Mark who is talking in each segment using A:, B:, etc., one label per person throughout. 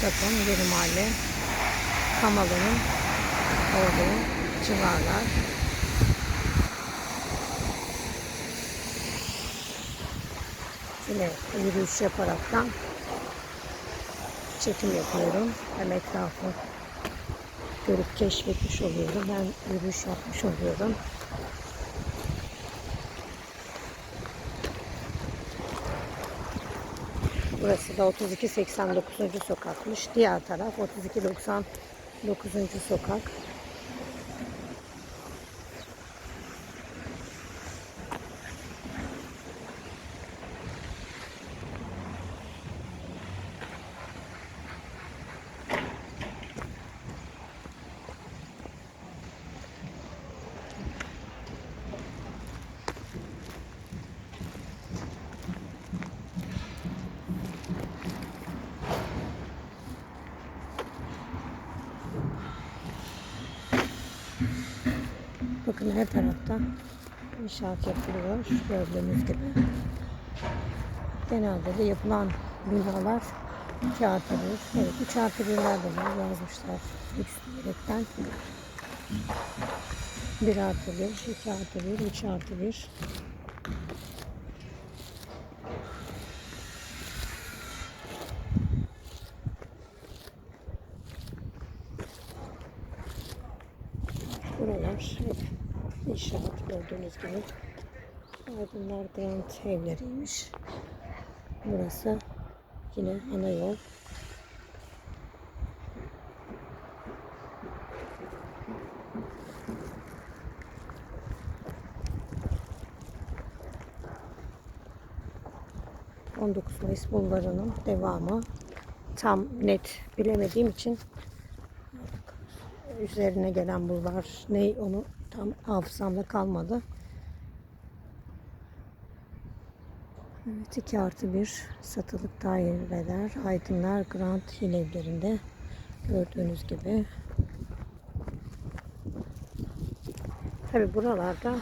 A: Sakın, Yeni Mahalle, Kamalı'nın olduğu civarlar. Yine yürüyüş yaparaktan çekim yapıyorum. Hem etrafı görüp keşfetmiş oluyorum. Ben yürüyüş yapmış oluyorum. Burası da 3289. sokakmış. Diğer taraf 3299. sokak. Bakın her tarafta inşaat yapılıyor. Gördüğünüz gibi. Genelde de yapılan binalar 2 artı 1. Evet 3 artı 1'ler de var yazmışlar. Lüks diyerekten. 1 artı 1, 2 artı 1, 3 artı 1. Buralar hep inşaat gördüğünüz gibi. Aydınlar Grand evleriymiş. Burası yine ana yol. ...19 Mayıs Bulvarı'nın devamı. Tam net bilemediğim için üzerine gelen bulvar ne onu tam hafızamda kalmadı. Evet 2 artı 1 satılık daireler Aydınlar Grand Hill evlerinde gördüğünüz gibi. Tabi buralarda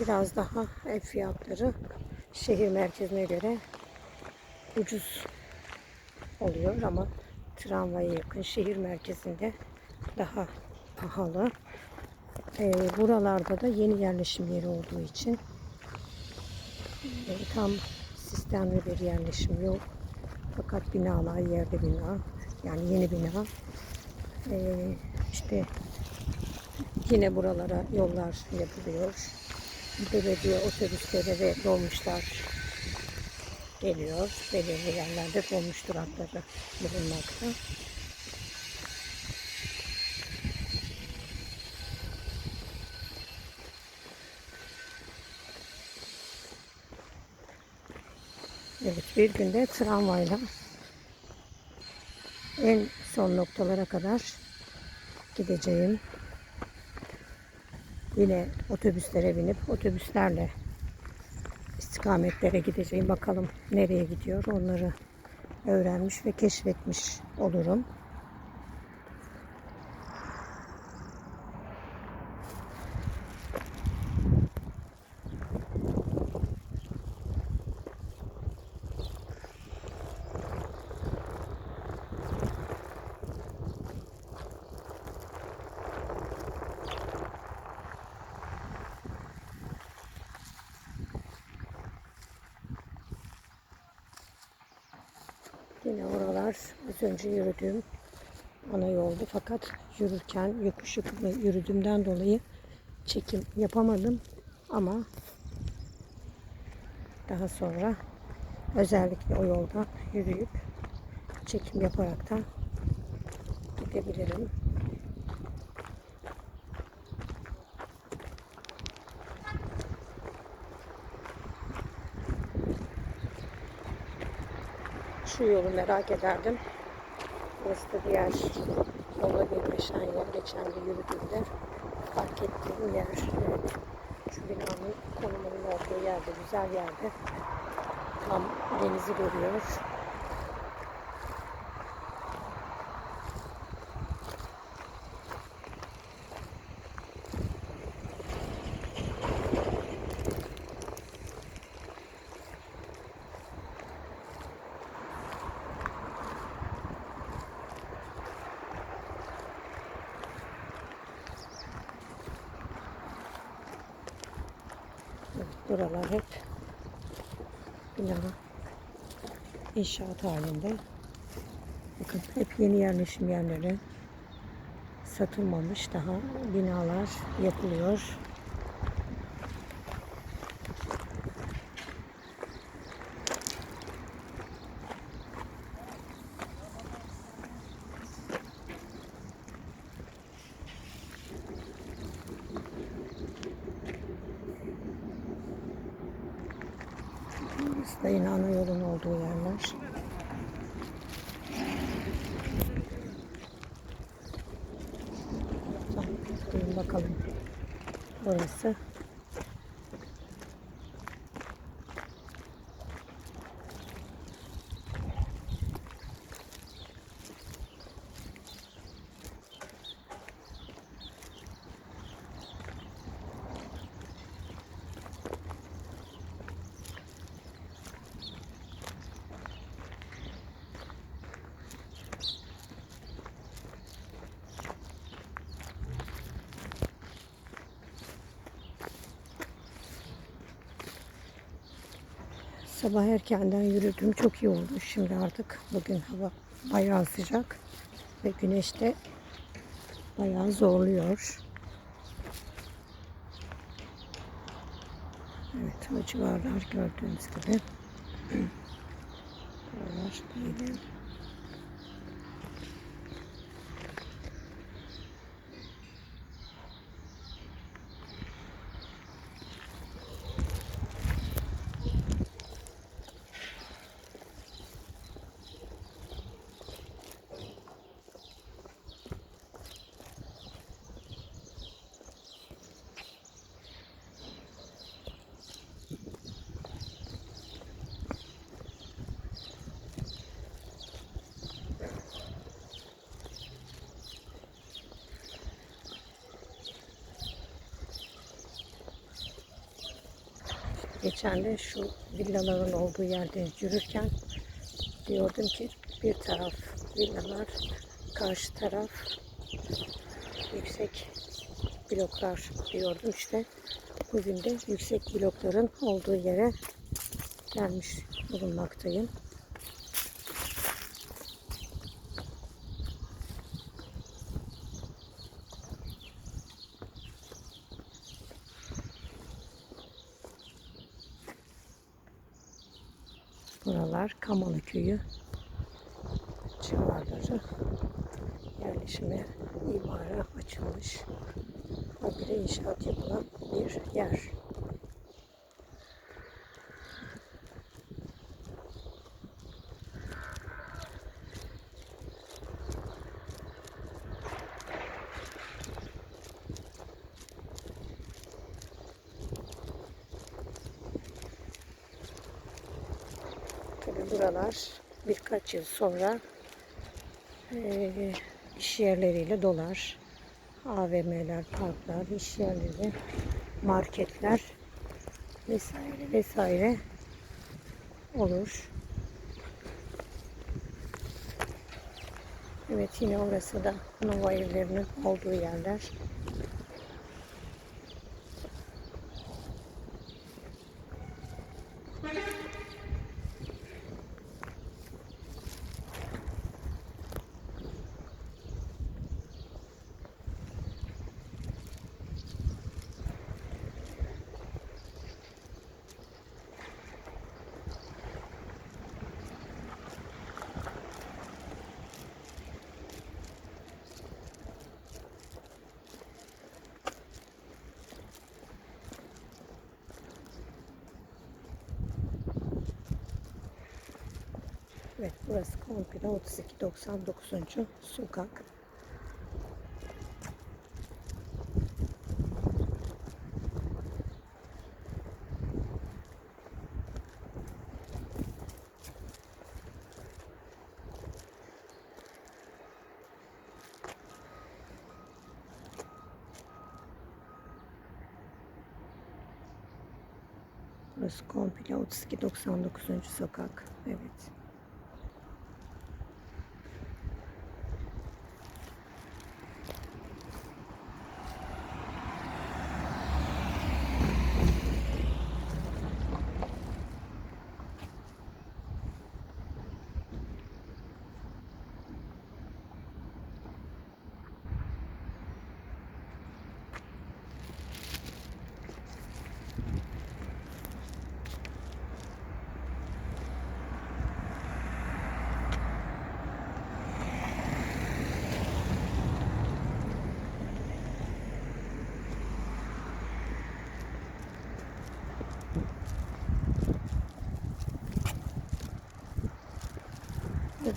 A: biraz daha ev fiyatları şehir merkezine göre ucuz oluyor ama tramvaya yakın şehir merkezinde daha pahalı. Ee, buralarda da yeni yerleşim yeri olduğu için e, tam sistemli bir yerleşim yok. Fakat binalar yerde bina. Yani yeni bina. Ee, işte yine buralara yollar yapılıyor. Belediye otobüsleri ve dolmuşlar geliyor. Belirli yerlerde dolmuş durakları bulunmakta. Evet bir günde tramvayla en son noktalara kadar gideceğim. Yine otobüslere binip otobüslerle istikametlere gideceğim. Bakalım nereye gidiyor onları öğrenmiş ve keşfetmiş olurum. Yine oralar az önce yürüdüğüm ana yoldu. Fakat yürürken yokuş yukarı yürüdüğümden dolayı çekim yapamadım. Ama daha sonra özellikle o yoldan yürüyüp çekim yaparak da gidebilirim. Şu yolu merak ederdim. Burası da diğer yola birleşen yer. Geçen de yürüdüğümde fark ettiğim yer. Evet. Şu binanın konumunun olduğu yerde, güzel yerde. Tam denizi görüyor. Buralar hep bina inşaat halinde. Bakın hep yeni yerleşim yerleri satılmamış daha binalar yapılıyor. Burası da yine ana yolun olduğu yerler. Bakalım. Burası. Sabah erkenden yürüdüm. Çok iyi oldu. Şimdi artık bugün hava bayağı sıcak ve güneş de bayağı zorluyor. Evet o civarlar gördüğünüz gibi. Buralar böyle. Geçen de şu villaların olduğu yerde yürürken diyordum ki bir taraf villalar, karşı taraf yüksek bloklar diyordum işte. Bugün de yüksek blokların olduğu yere gelmiş bulunmaktayım. Buralar Kamalı Köyü civarları yerleşime imara açılmış. Habire inşaat yapılan bir yer. Tabii buralar birkaç yıl sonra eee, iş yerleriyle dolar. AVM'ler, parklar, iş yerleri, marketler vesaire vesaire olur. Evet yine orası da Nova evlerinin olduğu yerler. Evet burası komple 32-99. sokak. Burası komple 32-99. sokak. Evet.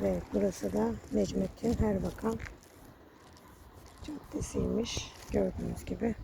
A: Evet burası da Necmettin Erbakan Caddesi'ymiş. Gördüğünüz gibi.